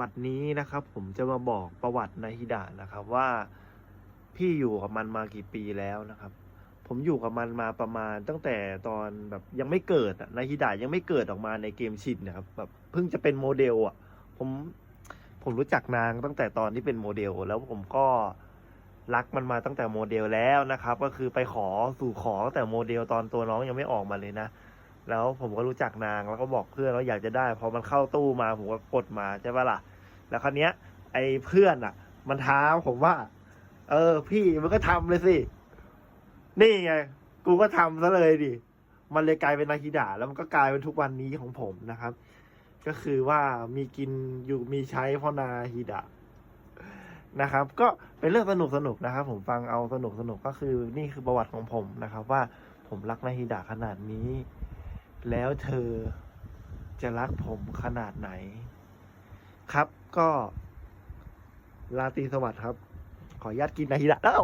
บัดนี้นะครับผมจะมาบอกประวัตินาฮิดะนะครับว่าพี่อยู่กับมันมากี่ปีแล้วนะครับ ผมอยู่กับมันมาประมาณตั้งแต่ตอนแบบยังไม่เกิดอะนาฮิดะยังไม่เกิดออกมาในเกมชินนะครับแบบเพิ่งจะเป็นโมเดลอะผมผมรู้จักนางตั้งแต่ตอนที่เป็นโมเดล แล้วผมก็รักมันมาตั้งแต่โมเดลแล้วนะครับ ก็คือไปขอสู่ขอตั้งแต่โมเดลตอนตัวน้องยังไม่ออกมาเลยนะ แล้วผมก็รู้จักนางแล้วก็บอกเพื่อนว่าอยากจะได้ พอมันเข้าตู้มาผมก็กดมาใช่ปะล่ะ แล้วคราวเนี้ย ไอ้เพื่อนอะ มันท้าผมว่า เออ พี่มันก็ทำเลยสินี่ไงกูก็ทำซะเลยดิมันเลยกลายเป็นนาคิดะแล้วมันก็กลายเป็นทุกวันนี้ของผมนะครับ ก็คือว่ามีกินอยู่มีใช้เพราะนาฮิดะนะครับ ก็เป็นเรื่องสนุกสนุกนะครับ ผมฟังเอาสนุกสนุกก็คือนี่คือประวัติของผมนะครับ ว่าผมรักนาฮิดะขนาดนี้ แล้วเธอจะรักผมขนาดไหน ครับก็ลาตีสวัสดิ์ครับ ขออนุญาตกินนาฮิดะแล้ว